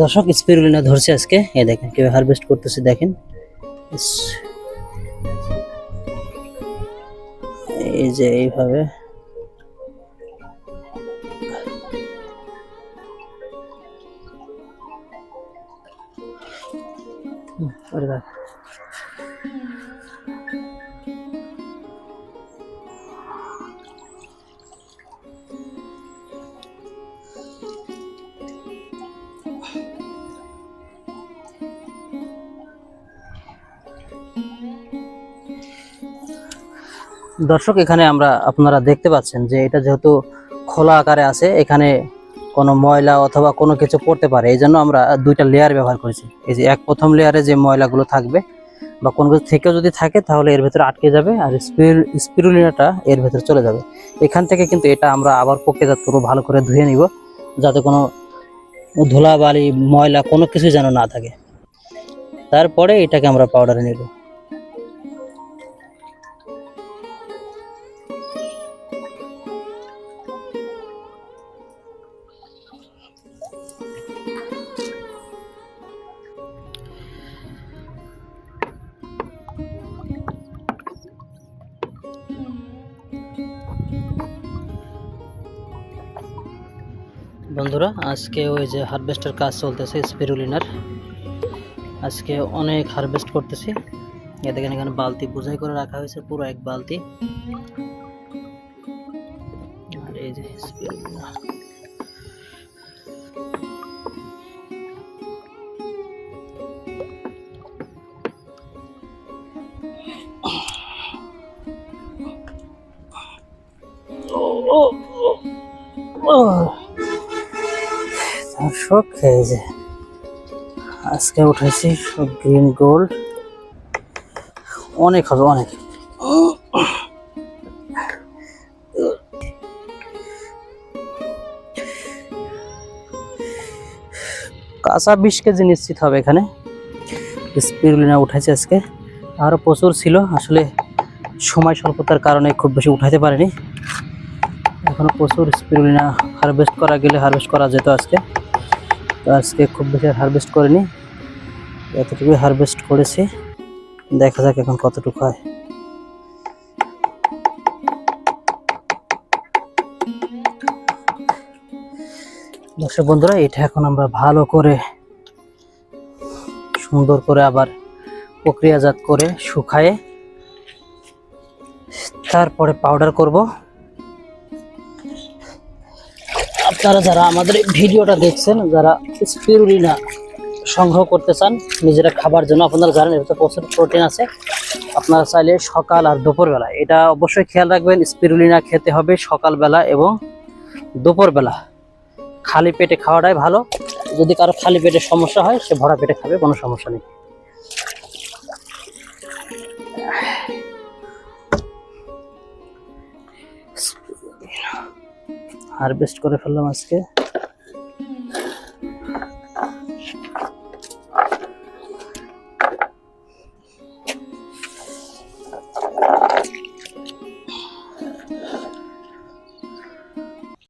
দর্শক স্পিরুলিনা ধরছে আজকে। এ দেখেন কেউ হারভেস্ট করতেছে দেখেন। এই যে এইভাবে। হুম, দর্শক, এখানে আমরা আপনারা দেখতে পাচ্ছেন যে এটা যেহেতু খোলা আকারে আছে, এখানে কোনো ময়লা অথবা কোনো কিছু পড়তে পারে। এই জন্য আমরা দুইটা লেয়ার ব্যবহার করেছি। এই যে এক প্রথম লেয়ারে যে ময়লাগুলো থাকবে বা কোনো কিছু থেকেও যদি থাকে, তাহলে এর ভেতরে আটকে যাবে আর স্পিরুলিনাটা এর ভেতরে চলে যাবে। এখান থেকে কিন্তু এটা আমরা আবার প্রক্রিয়াজাত করব ভালো করে ধুয়ে নিব, যাতে কোনো ধুলা বালি ময়লা কোনো কিছু যেন না থাকে। তারপরে এটাকে আমরা পাউডারে নেব। বন্ধুরা, আজকে ওই যে হারভেস্টের কাজ চলতেছে স্পিরুলিনার আজকে অনেক হারভেস্ট করতেছি। দেখেন এখানে বালতি বোঝাই করে রাখা হয়েছে, পুরো এক বালতি। এই যে স্পিরুলিনা দর্শক এই যে আজকে উঠেছি গ্রিন গোল্ড অনেক হবে অনেক। কাঁচা বিশ কেজি নিশ্চিত হবে এখানে। স্পিরুলিনা উঠেছে আজকে। আরও প্রচুর ছিল, আসলে সময় স্বল্পতার কারণে খুব বেশি উঠাতে পারিনি। এখনও প্রচুর স্পিরুলিনা হারভেস্ট করা গেলে হারভেস্ট করা যেত আজকে। তো আজকে খুব বেশি হারভেস্ট করিনি। এতটুকুই হারভেস্ট করেছি। দেখা যাক এখন কতটুকু হয়। দর্শক বন্ধুরা, এটা এখন আমরা ভালো করে সুন্দর করে আবার প্রক্রিয়াজাত করে শুকায়ে তারপরে পাউডার করব। আপনারা যারা আমাদের ভিডিওটা দেখছেন, যারা স্পিরুলিনা সংগ্রহ করতে চান, নিজেরা খাবার জন্য আপনারা জানেন এতে প্রচুর প্রোটিন আছে। আপনারা চাইলে সকাল আর দুপুরবেলা, এটা অবশ্যই খেয়াল রাখবেন স্পিরুলিনা খেতে হবে সকালবেলা এবং দুপুরবেলা। খালি পেটে খাওয়াটাই ভালো। যদি কারও খালি পেটে সমস্যা হয়, সে ভরা পেটে খাবে, কোনো সমস্যা নেই। হারভেস্ট করে ফেললাম আজকে।